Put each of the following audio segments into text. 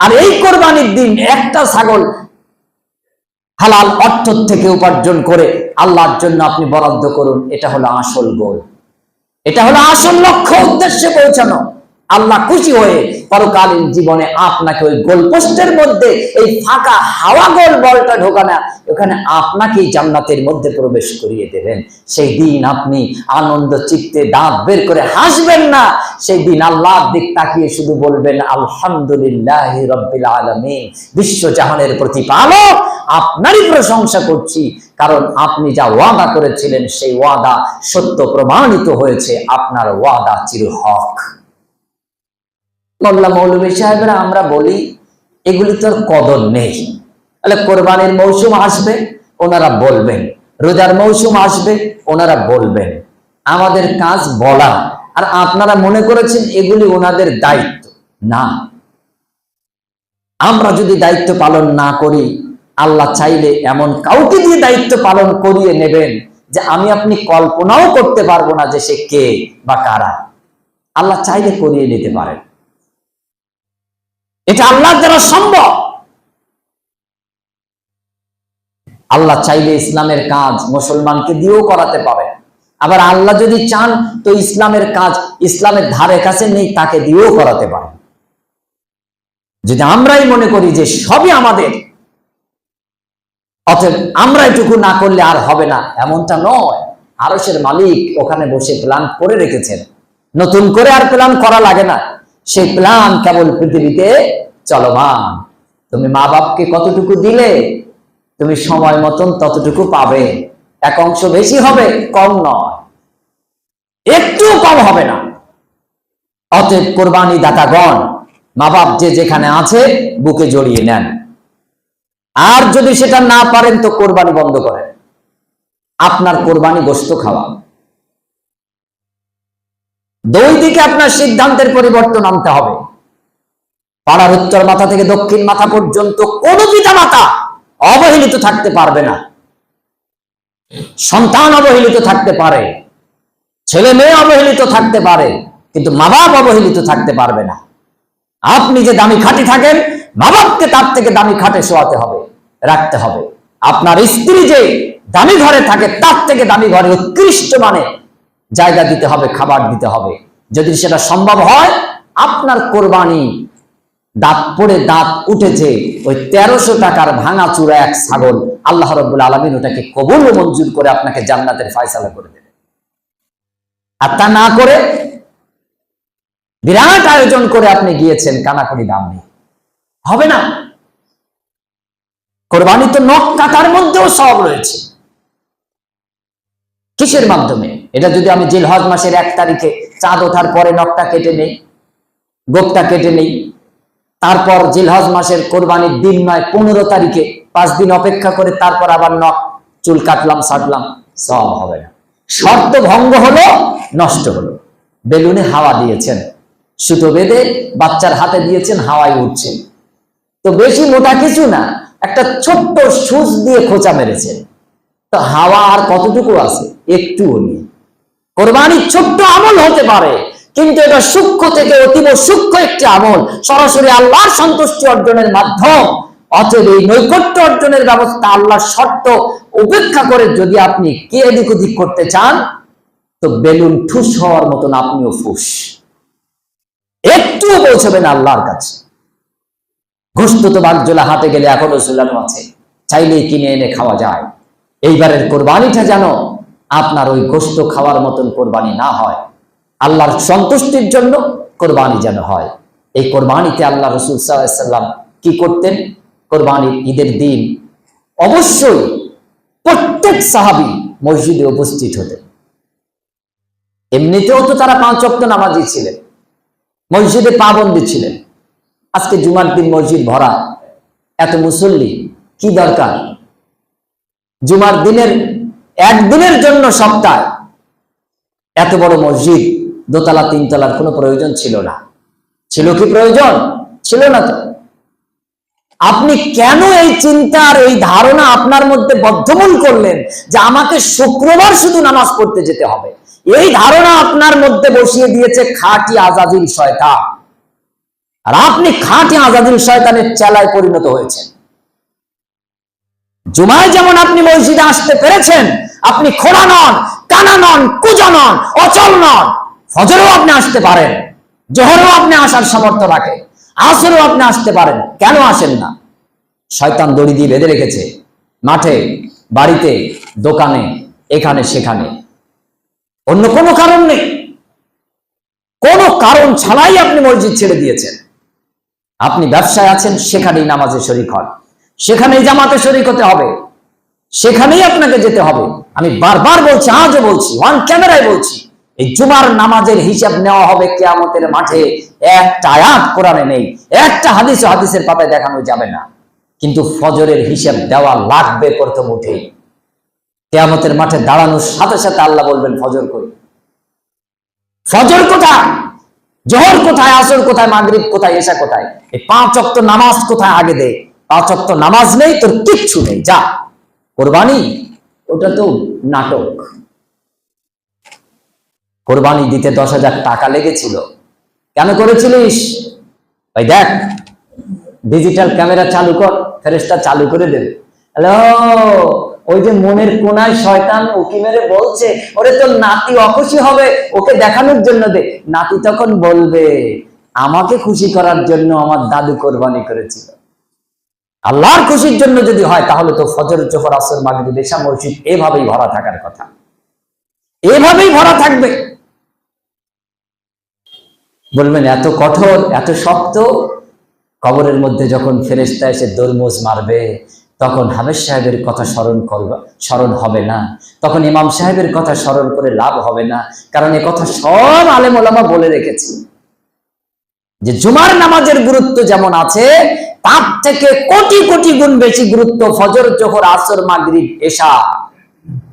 আর এই কোরবানির দিন একটা ছাগল হালাল অর্থ থেকে উপার্জন করে আল্লাহর জন্য আপনি বরাদ্দ করুন, এটা হলো আসল গোল। এটা হলো আসল লক্ষ্য, উদ্দেশ্যে পৌঁছানো। আল্লাহ খুশি হয়ে পরকালীন জীবনে আপনাকে ওই গোলপোস্টের মধ্যে, এই ফাঁকা হাওয়া গোল বলটা ঢোকানা, ওখানে আপনাকেই জান্নাতের মধ্যে প্রবেশ করিয়ে দেবেন। সেই দিন আপনি আনন্দ চিত্তে দাঁত বের করে হাসবেন না। সেই দিন আল্লাহর দিক তাকিয়ে শুধু বলবেন, আলহামদুলিল্লাহ রব্বিল আলমিন। বিশ্বজাহানের প্রতিপালক, আপনারই প্রশংসা করছি। কারণ আপনি যা ওয়াদা করেছিলেন, সেই ওয়াদা সত্য প্রমাণিত হয়েছে। আপনার ওয়াদা চিরহক। মোল্লা মৌলভী সাহেবরা আমরা বলি, এগুলি তোর কদর নেই। তাহলে কোরবানির মৌসুম আসবে, ওনারা বলবেন। রোজার মৌসুম আসবে, ওনারা বলবেন। আমাদের কাজ বলা। আর আপনারা মনে করেছেন এগুলি ওনাদের দায়িত্ব? না। আমরা যদি দায়িত্ব পালন না করি, আল্লাহ চাইলে এমন কাউকে দিয়ে দায়িত্ব পালন করিয়ে নেবেন যে আমি আপনি কল্পনাও করতে পারব না যে সে কে বা কারা। আল্লাহ চাইলে করিয়ে নিতে পারেন। এটা আল্লাহর দ্বারা সম্ভব। আল্লাহ চাইলে ইসলামের কাজ মুসলমানকে দিয়েও করাতে পারে। আবার আল্লাহ যদি চান, তো ইসলামের কাজ ইসলামের ধারে কাছে নেই, তাকে দিয়েও করাতে পারে। যদি আমরাই মনে করি যে সবই আমাদের, অতএব আমরা এটুকু না করলে আর হবে না, এমনটা নয়। আরসের মালিক ওখানে বসে প্ল্যান করে রেখেছেন। নতুন করে আর প্ল্যান করা লাগে না। সেই প্ল্যান কেবল পৃথিবীতে চলমান। তুমি মা বাপকে কতটুকু দিলে, তুমি সময় মতন ততটুকু পাবে। এক অংশ বেশি হবে, কম নয়। একটু কম হবে না। অতএব কোরবানি দাতাগণ মা বাপ যে যেখানে আছে, বুকে জড়িয়ে নেন। আর যদি সেটা না পারেন, তো কোরবানি বন্ধ করেন। আপনার কোরবানি গোস্ত খাওয়া। দুই দিকে আপনার সিদ্ধান্তের পরিবর্তন আনতে হবে। পাড়ার উত্তর মাথা থেকে দক্ষিণ মাথা পর্যন্ত কোন পিতা মাতা অবহেলিত থাকতে পারবে না। সন্তান অবহেলিত থাকতে পারে, ছেলে মেয়ে অবহেলিত থাকতে পারে, কিন্তু মা বাপ অবহেলিত থাকতে পারবে না। আপনি যে দামি খাটি থাকেন, মা বাপকে তার থেকে দামি খাটে শোয়াতে হবে, রাখতে হবে। আপনার স্ত্রী যে দামি ঘরে থাকে, তার থেকে দামি ঘরে উৎকৃষ্ট মানে জায়গা দিতে হবে, খাবার দিতে হবে। যদি সেটা সম্ভব হয়, আপনার কোরবানি দাঁত পড়ে দাঁত উঠেছে, ওই তেরোশো টাকার ভাঙা চূড়া এক ছাগল, আল্লাহ রব্বুল আলমিন ওটাকে কবুল মঞ্জুর করে আপনাকে জান্নাতের ফয়সালা করে দেবে। আর তা না করে বিরাট আয়োজন করে আপনি গিয়েছেন কানাকড়ি দাম নেই। হবে না। কোরবানি তো নখ কাটার মধ্যেও সব রয়েছে। কিসের মাধ্যমে? এটা যদি আমি জিলহজ মাসের এক তারিখে চাঁদ ওঠার পরে নখটা কেটে নেই, গোপটা কেটে নেই, তারপর জিলহজ মাসের কোরবানির দিন নয়, পনেরো তারিখে পাঁচ দিন অপেক্ষা করে তারপর আবার নখ, চুল কাটলাম সাটলাম সব হবে না। শর্ত ভঙ্গ হলো, নষ্ট হলো। বেলুনে হাওয়া দিয়েছেন, সুতো বেঁধে বাচ্চার হাতে দিয়েছেন, হাওয়ায় উঠছে। তো বেশি মোটা কিছু না, একটা ছোট্ট সুচ দিয়ে খোঁচা মেরেছে। তো হাওয়া আর কতটুকু আছে? একটুও নেই। কোরবানির ছোট্ট আমল হতে পারে, কিন্তু এটা সূক্ষ্ম থেকে অতীব সূক্ষ্ম একটি আমল। সরাসরি আল্লাহর সন্তুষ্টি অর্জনের মাধ্যম, অতএব এই নৈকট্য অর্জনের ব্যবস্থা আল্লাহর শর্ত উপেক্ষা করে যদি আপনি কে এদিক ওদিক করতে চান, তো বেলুন ঠুস হওয়ার মতন আপনিও ফুস। একটুও পৌঁছবেন আল্লাহর কাছে। গোস্ত তো বাগজোলা হাতে গেলে এখনও ঝুলানো আছে, চাইলেই কিনে এনে খাওয়া যায়। এইবারের কোরবানিটা যেন আপনার ওই গোস্ত খাওয়ার মতন কোরবানি না হয়। আল্লাহর সন্তুষ্টির জন্য কোরবানি যেন হয়। এই কোরবানিতে আল্লাহ রসুল সাল্লাম কি করতেন? কোরবানির ঈদের দিন অবশ্যই প্রত্যেক সাহাবি মসজিদে উপস্থিত হতেন। এমনিতেও তো তারা পাঁচ অক্ট নামাজি ছিলেন, মসজিদে পাবন্দি ছিলেন। আজকে জুমার দিন মসজিদ ভরা, এত মুসল্লি, কি দরকার? জুমার দিনের একদিনের জন্য সপ্তাহ। এত বড় মসজিদ, দোতলা, তিনতলার কোনো প্রয়োজন ছিল না। ছিল কি প্রয়োজন? ছিল না তো। আপনি কেন এই চিন্তা আর এই ধারণা আপনার মধ্যে বদ্ধমূল করলেন যে আমাকে শুক্রবার শুধু নামাজ পড়তে যেতে হবে? এই ধারণা আপনার মধ্যে বসিয়ে দিয়েছে খাটি আজাদির শয়তান। আর আপনি খাঁটি আজাদিল শয়তানের চেলায় পরিণত হয়েছেন। জুমায় যেমন আপনি মসজিদে আসতে পেরেছেন, আপনি খোড়া নন, কানা নন, কুজা নন, অচল নন, ফজরেও আপনি আসতে পারেন, জোহরেও আপনি আসার সামর্থ্য রাখে, আসরেও আপনি আসতে পারেন, কেন আসেন না? শয়তান দড়ি দিয়ে বেঁধে রেখেছে, মাঠে, বাড়িতে, দোকানে, এখানে, সেখানে। অন্য কোনো কারণ নেই। কোনো কারণ ছাড়াই আপনি মসজিদ ছেড়ে দিয়েছেন। আপনি ব্যবসায় আছেন, সেখানেই নামাজে শরিক হন। সেখানেই জামাতে শরিক হতে হবে। সেখানেই আপনাকে যেতে হবে। আমি বারবার বলছি, আজও বলছি ওয়ান ক্যামেরায় বলছি, এই জুমার নামাজের হিসাব নেওয়া হবে কেয়ামতের মাঠে। একটা আয়াত কোরআনে নেই, একটা হাদিস হাদিসের পাতায় দেখানো যাবে না। কিন্তু ফজরের হিসাব দেওয়া লাগবে প্রথম উঠে। কেয়ামতের মাঠে দাঁড়ানোর সাথে সাথে আল্লাহ বলবেন, ফজর কই? ফজর কোথায়? জোহর কোথায়? আসর কোথায়? মাগরিব কোথায়? এসা কোথায়? এই পাঁচ অক্ত নামাজ কোথায়? আগে দে। পাঁচ অক্ত নামাজ নেই, তোর কিচ্ছু নেই, যা। কোরবানি, ওটা তো নাটক। কোরবানি দিতে দশ হাজার টাকা লেগেছিল। কেন করেছিলিস? ভাই দেখ ডিজিটাল ক্যামেরা চালু কর ফেরেস্তা চালু করে দেবে। হ্যালো, ওই যে মনের কোনায় শয়তান উকি মেরে বলছে, ওরে তোর নাতি অখুশি হবে, ওকে দেখানোর জন্য দে। নাতি তখন বলবে, আমাকে খুশি করার জন্য আমার দাদু কোরবানি করেছিল। আল্লাহর খুশির জন্য যদি হয়, তাহলে তো ফজর, জোহর, আসর, মাগরিব, এশা, মসজিদ এভাবেই ভরা থাকার কথা। এভাবেই ভরা থাকবে। বলবেন, এত কঠোর, এত শক্ত? কবরের মধ্যে যখন ফেরেস্তা এসে দরমুজ মারবে, তখন হামেশ সাহেবের কথা স্মরণ করবা, স্মরণ হবে না। তখন ইমাম সাহেবের কথা স্মরণ করে লাভ হবে না। কারণ এ কথা সব আলেম বলে রেখেছে। যে জুমার নামাজের গুরুত্ব যেমন আছে, তার থেকে কোটি কোটি গুণ বেশি গুরুত্ব ফজর, জোহর, আসর, মাগরিব, এশা।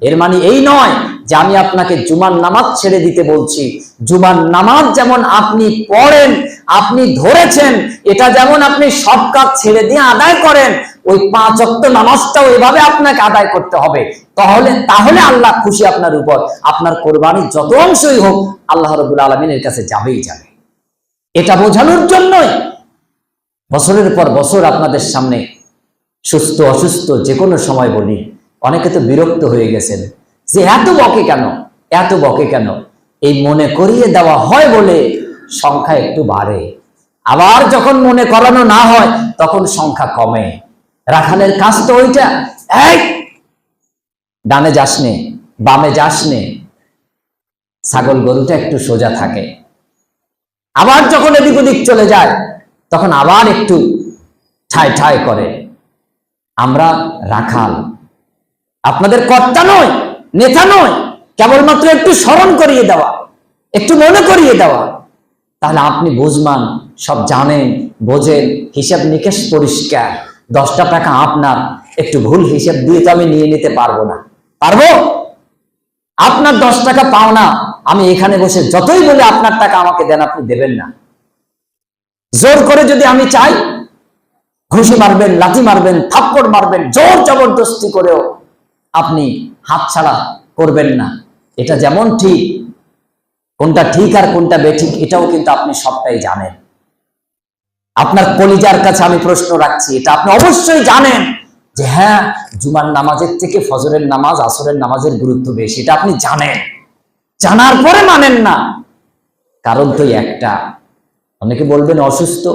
এর মানে এই নয় যে আমি আপনাকে জুমার নামাজ ছেড়ে দিতে বলছি। জুমার নামাজ যেমন আপনি পড়েন, আপনি ধরেছেন, এটা যেমন আপনি সব কাজ ছেড়ে দিয়ে আদায় করেন, ওই পাঁচ অক্ত নামাজটাও এভাবে আপনাকে আদায় করতে হবে। তাহলে তাহলে আল্লাহ খুশি আপনার উপর। আপনার কোরবানি যত অংশই হোক, আল্লাহ রবুল আলমিনের কাছে যাবেই যাবে। এটা বোঝানোর জন্যই বছরের পর বছর আপনাদের সামনে সুস্থ, অসুস্থ যে কোনো সময় বলি, অনেকে তো বিরক্ত হয়ে গেছেন। যে এত বকে কেন? এত বকে কেন? এই মনে করিয়ে দেওয়া হয় বলে সংখ্যা একটু বাড়ে। আবার যখন মনে করানো না হয়, তখন সংখ্যা কমে। রাখালের কাজ তো ওইটা। এই, ডানে যাস নে, বামে যাস নে। ছাগল গরুটা একটু সোজা থাকে। আবার যখন এদিক ওদিক চলে যায়, তখন আবার একটু ঠায় ঠায় করে। আমরা রাখাল। আপনাদের কর্তা নয় নেতা নয় কেবলমাত্র একটু স্মরণ করিয়ে দেওয়া, একটু মনে করিয়ে দেওয়া। তাহলে আপনি বুঝমান, সব জানেন, বোঝেন, হিসাব নিকেশ পরিষ্কার। দশটা টাকা আপনার, একটু ভুল হিসাব দিয়ে তো আমি নিয়ে নিতে পারব না। পারব? আপনার দশ টাকা পাও না। আমি এখানে বসে যতই বলে আপনার টাকা আমাকে দেন, আপনি দেবেন না। জোর করে যদি আমি চাই, ঘুষি মারবেন লাঠি মারবেন, থাপ্পড় মারবেন, জোর জবরদস্তি করেও আপনি হাত ছাড়া করবেন না। এটা যেমন ঠিক, কোনটা ঠিক আর কোনটা বেঠিক, এটাও কিন্তু আপনি সবটাই জানেন। আপনার কলিজার কাছে আমি প্রশ্ন রাখছি, এটা আপনি অবশ্যই জানেন যে হ্যাঁ জুমার নামাজের থেকে ফজরের নামাজ, আসরের নামাজের গুরুত্ব বেশি, এটা আপনি জানেন। জানার পরে মানেন না। কারণ তো একটা। অনেকে বলবেন, অসুস্থ?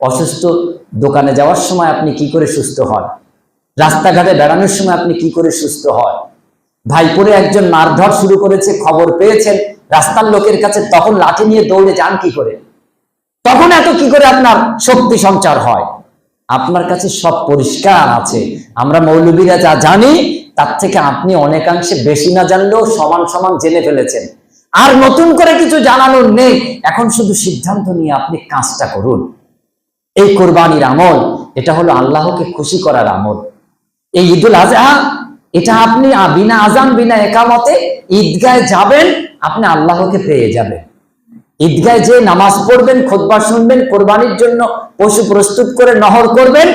অসুস্থ দোকানে যাওয়ার সময় আপনি কি করে সুস্থ হন? রাস্তাঘাটে বেড়ানোর সময় আপনি কি করে সুস্থ হন? ভাইপুরে একজন মারধর শুরু করেছে, খবর পেয়েছেন, রাস্তার লোকের কাছে তখন লাঠি নিয়ে দৌড়ে যান কি করে? তখন এত কি করে আপনার শক্তি সঞ্চার হয়? আপনার কাছে সব পরিষ্কার আছে। আমরা মৌলবীরা যা জানি তার থেকে আপনি অনেকাংশে বেশি না জানলেও সমান সমান জেনে ফেলেছেন। আর নতুন করে কিছু জানানোর নেই। এখন শুধু সিদ্ধান্ত নিয়ে আপনি কাজটা করুন। এই কোরবানির আমল, এটা হলো আল্লাহকে খুশি করার আমল। এই ঈদুল আজহা, এটা আপনি বিনা আজান, বিনা একামতে ঈদগায় যাবেন, আপনি আল্লাহকে পেয়ে যাবেন। ঈদগায় যে নামাজ পড়বেন, খোদবা শুনবেন, কোরবানির জন্য পশু প্রস্তুত করে নহর করবেন,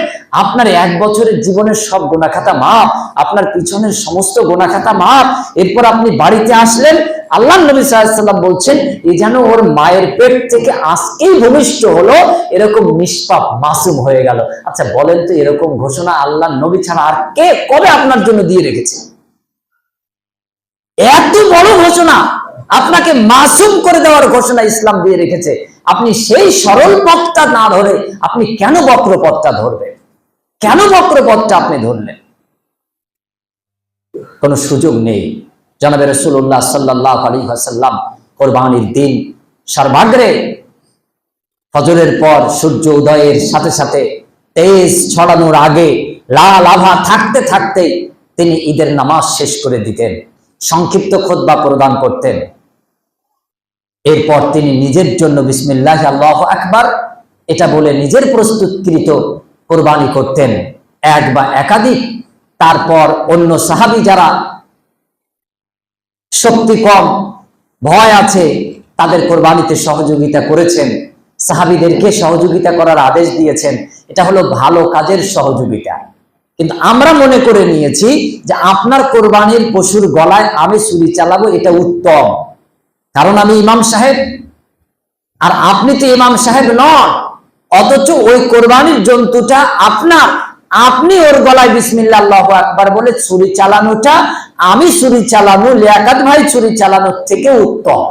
আপনার এক বছরের জীবনের সব গোনাখাতা মাপ আপনার পিছনের সমস্ত গোনাখাতা মাপ এরপর আপনি বাড়িতে আসলেন, আল্লাহ নবী সাল্লাম বলছেন এই যেন ওর মায়ের পেট থেকে আজকেই ভূমিষ্ঠ হলো, এরকম নিষ্পাপ মাসুম হয়ে গেল। আচ্ছা বলেন তো এরকম ঘোষণা আল্লাহ নবী ছাড়া আর কে কবে আপনার জন্য দিয়ে রেখেছে? এত বড় ঘোষণা! আপনাকে মাসুম করে দেওয়ার ঘোষণা ইসলাম দিয়ে রেখেছে। আপনি সেই সরল পথটা না ধরে আপনি কেন বক্র পথটা ধরবেন? কেন বক্র পথটা আপনি ধরলেন? কোনো সুযোগ নেই। জনাবে রসুল্লাহ সাল্লাহ আলী সাল্লাম কোরবানির দিন সর্বাগ্রে ফজরের পর সূর্য উদয়ের সাথে সাথে তেজ ছড়ানোর আগে লাল আভা থাকতে থাকতে তিনি ঈদের নামাজ শেষ করে দিতেন, সংক্ষিপ্ত খোদবা প্রদান করতেন। এরপর তিনি নিজের জন্য বিসমিল্লাহ, আল্লাহ আকবার, এটা বলে নিজের প্রস্তুতকৃত কোরবানি করতেন। এক বা একাধিক। তারপর অন্য সাহাবি যারা শক্তি কম, ভয় আছে, তাদের কোরবানিতে সহযোগিতা করেছেন। সাহাবিদেরকে সহযোগিতা করার আদেশ দিয়েছেন। এটা হলো ভালো কাজের সহযোগিতা। কিন্তু আমরা মনে করে নিয়েছি যে আপনার কোরবানির পশুর গলায় আমি ছুরি চালাবো, এটা উত্তম। কারণ আমি ইমাম সাহেব। আর আপনি তো ইমাম সাহেব নন, অথচ ওই কোরবানির জন্তুটা আপনার। আপনি ওর গলায় বিসমিল্লা আল্লাহ বলে ছুরি চালানোটা, আমি ছুরি চালানো, লিয়াকাত ভাই ছুরি চালানোর থেকে উত্তম।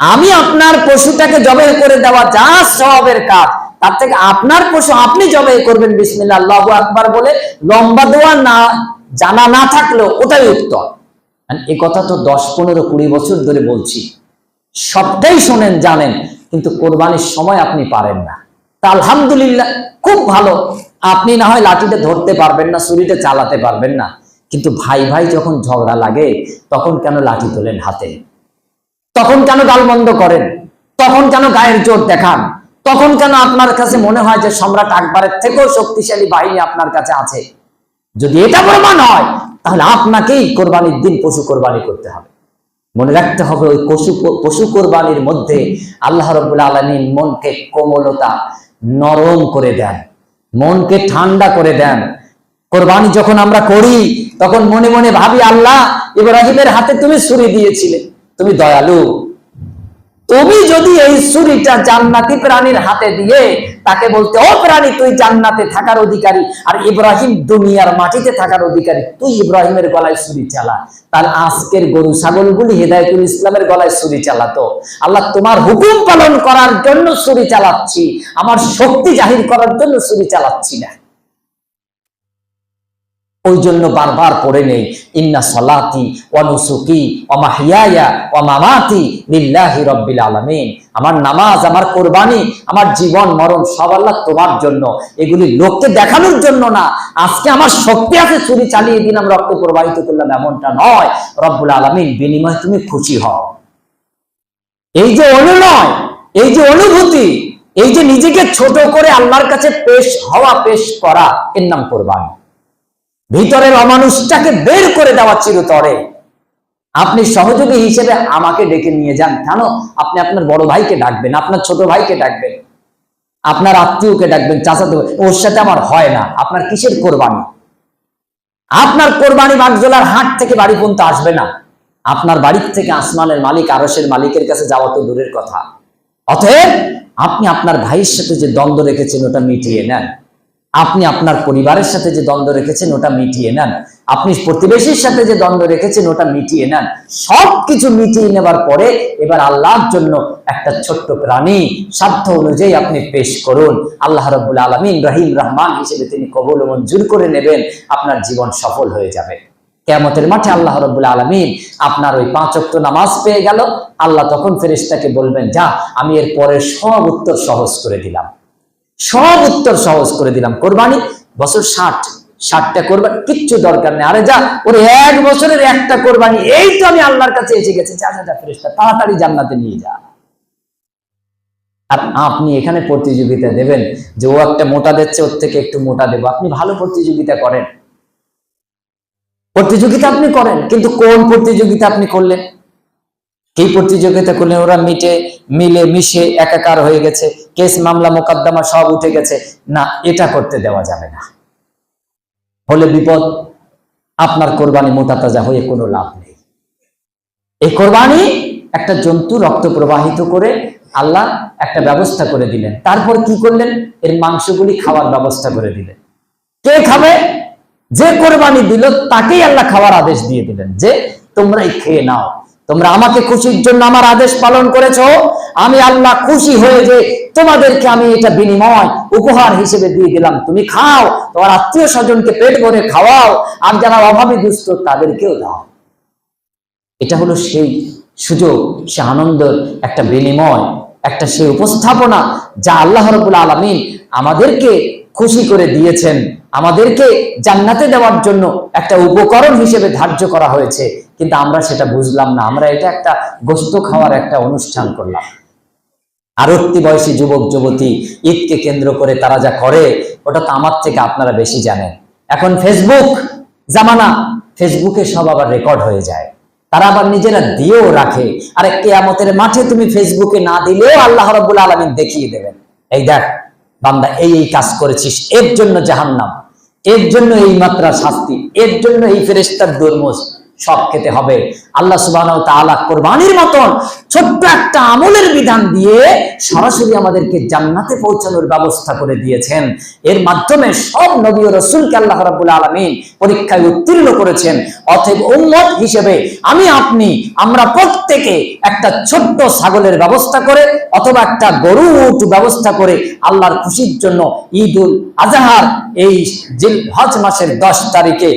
আমি আপনার পশুটাকে জবে করে দেওয়া যা সবের কাজ, তার থেকে আপনার পশু আপনি জবে করবেন বিসমিল্লা আল্লাহ আকবার বলে লম্বা দোয়া না জানা না থাকলেও ওটাই উত্তম এই কথা তো দশ, পনেরো, কুড়ি বছর ধরে বলছি। সবটাই শোনেন, জানেন, কিন্তু কোরবানির সময় আপনি পারেন না। তা আলহামদুলিল্লাহ, খুব ভালো। আপনি না হয় লাঠিটা ধরতে পারবেন না, ছুরিটা চালাতে পারবেন না। কিন্তু ভাই ভাই যখন ঝগড়া লাগে, তখন কেন লাঠি তোলেন হাতে? তখন কেন গালমন্দ করেন? তখন কেন গায়ের জোর দেখান? তখন কেন আপনার কাছে মনে হয় যে সম্রাট আকবরের থেকেও শক্তিশালী বাহিনী আপনার কাছে আছে? যদি এটা প্রমাণ হয়, তাহলে আপনাকেই কোরবানির দিন পশু কোরবানি করতে হবে। মনে রাখতে হবে ওই পশু পশু কোরবানির মধ্যে আল্লাহ রবুল্লা আলমী মনকে কোমলতা নরম করে দেন, মনকে ঠান্ডা করে দেন। কোরবানি যখন আমরা করি, তখন মনে মনে ভাবি, আল্লাহ এবার ইব্রাহিমের হাতে তুমি ছুরি দিয়েছিলে, তুমি দয়ালু। তুমি যদি এই ছুরিটা জান্নাতি প্রাণীর হাতে দিয়ে তাকে বলতে, ও প্রাণী, তুই জান্নাতে থাকার অধিকারী আর ইব্রাহিম দুনিয়ার মাটিতে থাকার অধিকারী, তুই ইব্রাহিমের গলায় ছুরি চালা। তার আজকের গরু ছাগলগুলি হেদায়তুল ইসলামের গলায় ছুরি চালাতো। আল্লাহ, তোমার হুকুম পালন করার জন্য ছুরি চালাচ্ছি, আমার শক্তি জাহির করার জন্য ছুরি চালাচ্ছি না। ওই জন্য বারবার পড়ে নেই, ইন্না সলাতি অনুসুকি অমাহিয়া অমামাতি লিল্লাহি রব্বিল আলামিন। আমার নামাজ, আমার কোরবানি, আমার জীবন, মরণ, সব আল্লাহ তোমার জন্য। এগুলি লোককে দেখানোর জন্য না। আজকে আমার শক্তি আছে চালিয়ে দিলাম রক্ত প্রবাহিত করলাম, এমনটা নয়। রব্বুল আলমিন, বিনিময়ে তুমি খুশি হও। এই যে অনুনয়, এই যে অনুভূতি, এই যে নিজেকে ছোট করে আল্লাহর কাছে পেশ হওয়া, পেশ করা, এর নাম কোরবানি। ভিতরের অমানুষটাকে বের করে দেওয়া চিরতরে। আপনি সহযোগী হিসেবে আমাকে ডেকে নিয়ে যান। কেন? আপনি আপনার বড় ভাইকে ডাকবেন, আপনার ছোট ভাইকে ডাকবেন, আপনার আত্মীয়কে ডাকবেন, চাচাতে ওর সাথে আমার হয় না। আপনার কিসের কোরবানি? আপনার কোরবানি বাগজোলার হাট থেকে বাড়ি পর্যন্ত আসবে না। আপনার বাড়ির থেকে আসমানের মালিক আরসের মালিকের কাছে যাওয়া তো দূরের কথা। অতএব, আপনি আপনার ভাইয়ের সাথে যে দ্বন্দ্ব রেখেছেন, ওটা মিটিয়ে নেন। আপনি আপনার পরিবারের সাথে যে দ্বন্দ্ব রেখেছেন, ওটা মিটিয়ে নেন। আপনি প্রতিবেশীর সাথে যে দ্বন্দ্ব রেখেছেন, ওটা মিটিয়ে নেন। সব কিছু মিটিয়ে নেবার পরে এবার আল্লাহর জন্য একটা ছোট্ট প্রাণী সাধ্য অনুযায়ী আপনি পেশ করুন। আল্লাহ রবুল আলমিন রহিম রহমান হিসেবে তিনি কবল মঞ্জুর করে নেবেন, আপনার জীবন সফল হয়ে যাবে। কেমতের মাঠে আল্লাহ রবুল আলমিন আপনার ওই পাঁচ অক্ট নামাজ পেয়ে গেল। আল্লাহ তখন ফেরেশতাকে বলবেন, যা, আমি এর পরের সব উত্তর সহজ করে দিলাম। সব উত্তর সহজ করে দিলাম। কোরবানি বছর ষাট, ষাটটা কোরবানি, কিচ্ছু দরকার নেই। আরে যা, ওর এক বছরের একটা কোরবানি, এই তো আমি আল্লাহর কাছে এসে গেছি, যা যা ফেরেশতা, তাড়াতাড়ি জান্নাতে নিয়ে যা। আর আপনি এখানে প্রতিযোগিতা দেবেন, যে ও একটা মোটা দিচ্ছে, ওর থেকে একটু মোটা দেবো। আপনি ভালো প্রতিযোগিতা করেন। প্রতিযোগিতা আপনি করেন, কিন্তু কোন প্রতিযোগিতা আপনি করলেন? কি প্রতিযোগিতা করলে ওরা মিটে, মিলে, মিশে একাকার হয়ে গেছে। কেস, মামলা, মোকদ্দমা সব উঠে গেছে। না, এটা করতে দেওয়া যাবে না। হলে বিপদ, আপনার কোরবানি মোটাতাজা হয়ে কোনো লাভ নেই। এই কোরবানি একটা জন্তু রক্ত প্রবাহিত করে আল্লাহ একটা ব্যবস্থা করে দিলেন। তারপর কি করলেন? এর মাংসগুলি খাওয়ার ব্যবস্থা করে দিলেন। কে খাবে? যে কোরবানি দিল, তাকেই আল্লাহ খাওয়ার আদেশ দিয়ে দিলেন যে, তোমরাই খেয়ে নাও। তোমরা আমাকে খুশির জন্য আমার আদেশ পালন করেছ। আমি আল্লাহ খুশি হয়ে যে তোমাদেরকে আমি এটা বিনিময়, উপহার হিসেবে দিয়ে দিলাম। তুমি খাও, তোমার আত্মীয় স্বজনকে পেট ভরে খাওয়াও, আর যারা অভাবী দুস্থ তাদেরকেও দাও। এটা হলো সেই সুযোগ, সে আনন্দের একটা বিনিময়, একটা সেই উপস্থাপনা যা আল্লাহ রবুল আলমিন আমাদেরকে খুশি করে দিয়েছেন। আমাদেরকে জান্নাতে দেওয়ার জন্য একটা উপকরণ হিসেবে ধার্য করা হয়েছে। কিন্তু আমরা সেটা বুঝলাম না। আমরা এটা একটা গোস্ত খাওয়ার একটা অনুষ্ঠান করলাম। আরক্তি বয়সী যুবক, যুবতী ঈদকে কেন্দ্র করে তারা যা করে, ওটা তো আমার থেকে আপনারা বেশি জানেন। এখন ফেসবুক জামানা ফেসবুকে সব আবার রেকর্ড হয়ে যায়। তারা আবার নিজেরা দিয়েও রাখে। আরে কেয়ামতের মাঠে তুমি ফেসবুকে না দিলেও আল্লাহ রব্বুল আলমিন দেখিয়ে দেবেন। এই দেখ, বান্দা, এই এই কাজ করেছিস, এর জন্য জাহান্নাম, এর জন্য এই মাত্রা শাস্তি, এর জন্য এই ফেরেস্তার দুর্মোষ সব খেতে হবে। আল্লাহ সুবাহ কোরবানির মতন ছোট্ট একটা আমলের বিধান দিয়ে সরাসরি আমাদেরকে জান্নাতে পৌঁছানোর ব্যবস্থা করে দিয়েছেন। এর মাধ্যমে সব নবী ও রসুলকে আল্লাহ রাব্বুল আলামিন পরীক্ষায় উত্তীর্ণ করেছেন। অতএব উম্মত হিসেবে আমি, আপনি, আমরা প্রত্যেকে একটা ছোট্ট ছাগলের ব্যবস্থা করে অথবা একটা গরু উট ব্যবস্থা করে আল্লাহর খুশির জন্য ঈদুল আজহার এই জিল হজ মাসের দশ তারিখে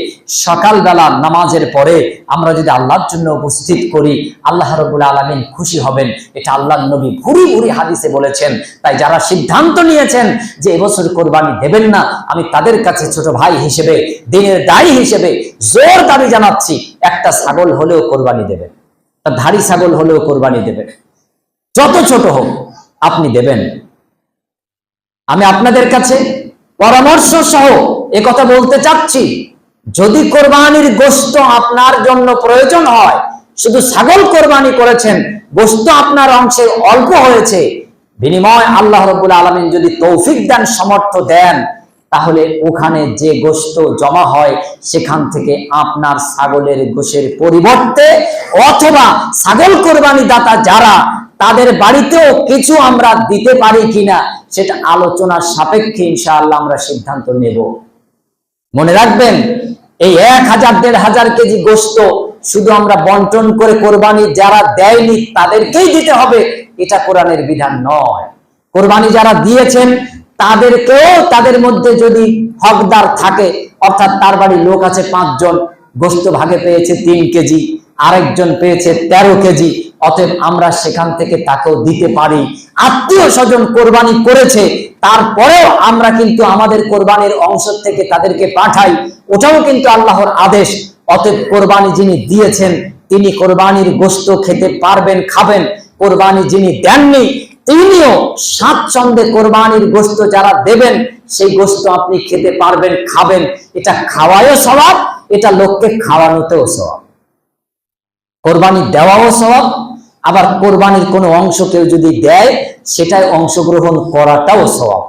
সকালবেলা নামাজের পরে আমরা যদি আল্লাহর জন্য উপস্থিত করি, আল্লাহ রবুল আলমিন খুশি হবেন। এটা আল্লাহ নবী ভুরি ভুরি হাদিসে বলেছেন। তাই যারা সিদ্ধান্ত নিয়েছেন যে এবছর কোরবানি দেবেন না, আমি তাদের কাছে ছোট ভাই হিসেবে, দিনের দায়ী হিসেবে জোর দাবি জানাচ্ছি, একটা ছাগল হলেও কোরবানি দেবেন। ধাড়ি ছাগল হলেও কোরবানি দেবেন। যত ছোট হোক, আপনি দেবেন। আমি আপনাদের কাছে পরামর্শ সহ কথা বলতে চাচ্ছি, যদি কোরবানির গোস্ত আপনার জন্য প্রয়োজন হয়, শুধু ছাগল কোরবানি করেছেন গোস্ত আপনার অংশে অল্প হয়েছে, বিনিময় আল্লাহ রবুল আলমিন যদি তৌফিক দেন, সমর্থ দেন, তাহলে ওখানে যে গোস্ত জমা হয়, সেখান থেকে আপনার ছাগলের গোশের পরিবর্তে অথবা ছাগল কোরবানি দাতা যারা তাদের বাড়িতেও কিছু আমরা দিতে পারি কিনা সেটা আলোচনার সাপেক্ষে ইনশাআল্লাহ আমরা সিদ্ধান্ত নেব। মনে রাখবেন, এই এক হাজার, দেড় হাজার কেজি গোস্ত শুধু আমরা বন্টন করে কোরবানি যারা দেয়নি তাদেরকেই দিতে হবে, এটা কোরআনের বিধান নয়। কোরবানি যারা দিয়েছেন, তাদেরকেও তাদের মধ্যে যদি হকদার থাকে, অর্থাৎ তার বাড়ি লোক আছে পাঁচজন, গোস্ত ভাগে পেয়েছে তিন কেজি আরেকজন পেয়েছে তেরো কেজি, অতএব আমরা সেখান থেকে তাকেও দিতে পারি। আত্মীয় স্বজন কোরবানি করেছে, তারপরেও আমরা কিন্তু আমাদের কোরবানির অংশ থেকে তাদেরকে পাঠাই। ওটাও কিন্তু আল্লাহর আদেশ। অতএব কোরবানি যিনি দিয়েছেন, তিনি কোরবানির গোস্ত খেতে পারবেন, খাবেন। কোরবানি যিনি দেননি, তিনিও স্বাচ্ছন্দ্যে কোরবানির গোস্ত যারা দেবেন, সেই গোস্ত আপনি খেতে পারবেন, খাবেন। এটা খাওয়ায়ও স্বভাব, এটা লোককে খাওয়ানোতেও স্বভাব। কোরবানি দেওয়াও স্বভাব আবার কোরবানির কোনো অংশ কেউ যদি দেয়, সেটাই অংশগ্রহণ করাটাও স্বভাব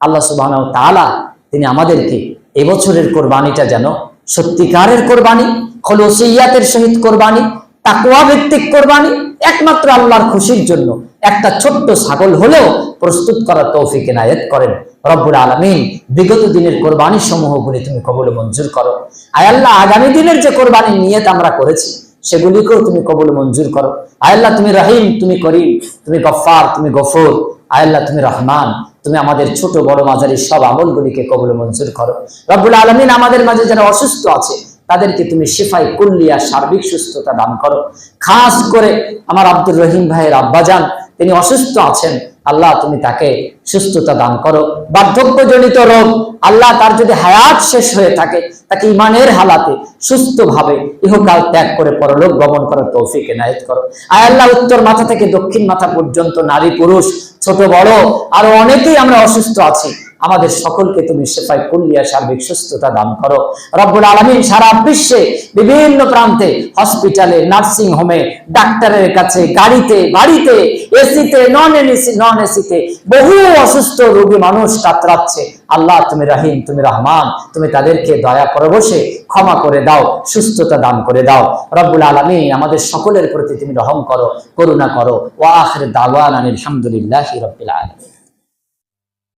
আল্লাহ সুবাহ তাআলা তিনি আমাদেরকে এবছরের কোরবানিটা যেন সত্যিকারের কোরবানি, খলসিয়াতের সহিত কোরবানি তাকুয়া ভিত্তিক কোরবানি, একমাত্র আল্লাহর খুশির জন্য একটা ছোট্ট ছাগল হলেও প্রস্তুত করার তৌফিক এনায়েত করেন। রব্বুল আলমিন, বিগত দিনের কোরবানি সমূহগুলি তুমি কবল মঞ্জুর করো। আয় আল্লাহ, আগামী দিনের যে কোরবানি নিয়ত আমরা করেছি সেগুলিকেও তুমি কবল মঞ্জুর করো। আয়াল্লাহ, তুমি রহিম, তুমি করিম, তুমি গফার তুমি গফর। আয়াল্লাহ, তুমি রহমান, তুমি আমাদের ছোট, বড়, মাঝারি সব আমলগুলিকে কবল মঞ্জুর করো। রব্বুল আলমিন আমাদের মাঝে যারা অসুস্থ আছে, তাদেরকে তুমি শিফাই কুল্লিয়া সার্বিক সুস্থতা দান করো। খাস করে আমার আব্দুর রহিম ভাইয়ের আব্বাজান, তিনি অসুস্থ আছেন, আল্লাহ তুমি তাকে সুস্থতা দান করো। বার্ধক্যজনিত রোগ আল্লাহ তার যদি হায়াত শেষ হয়ে থাকে, তাকে ইমানের হালাতে সুস্থভাবে ইহকাল ত্যাগ করে পরলোক গমন করার তৌফিক এনায়েত করো। আয় আল্লাহ, উত্তর মাথা থেকে দক্ষিণ মাথা পর্যন্ত নারী পুরুষ, ছোট বড়, আরও অনেকেই আমরা অসুস্থ আছি। আমাদের সকলকে তুমি শেফাই কুল্লিয়া সার্বিক সুস্থতা দান করো। রব্বুল আলমিন সারা বিশ্বে বিভিন্ন প্রান্তে হসপিটালে, নার্সিং হোমে, ডাক্তারের কাছে, গাড়িতে, বাড়িতে, এসিতে নন এসি নন এসিতে বহু অসুস্থ রোগী মানুষ কাতরাচ্ছে। আল্লাহ, তুমি রাহিম, তুমি রহমান, তুমি তাদেরকে দয়া করে বসে ক্ষমা করে দাও, সুস্থতা দান করে দাও। রব্বুল আলমী আমাদের সকলের প্রতি তুমি রহম করো, করুণা করো। ও আখের দাওয়ান আলহামদুলিল্লাহ রব্বুল আলামিন।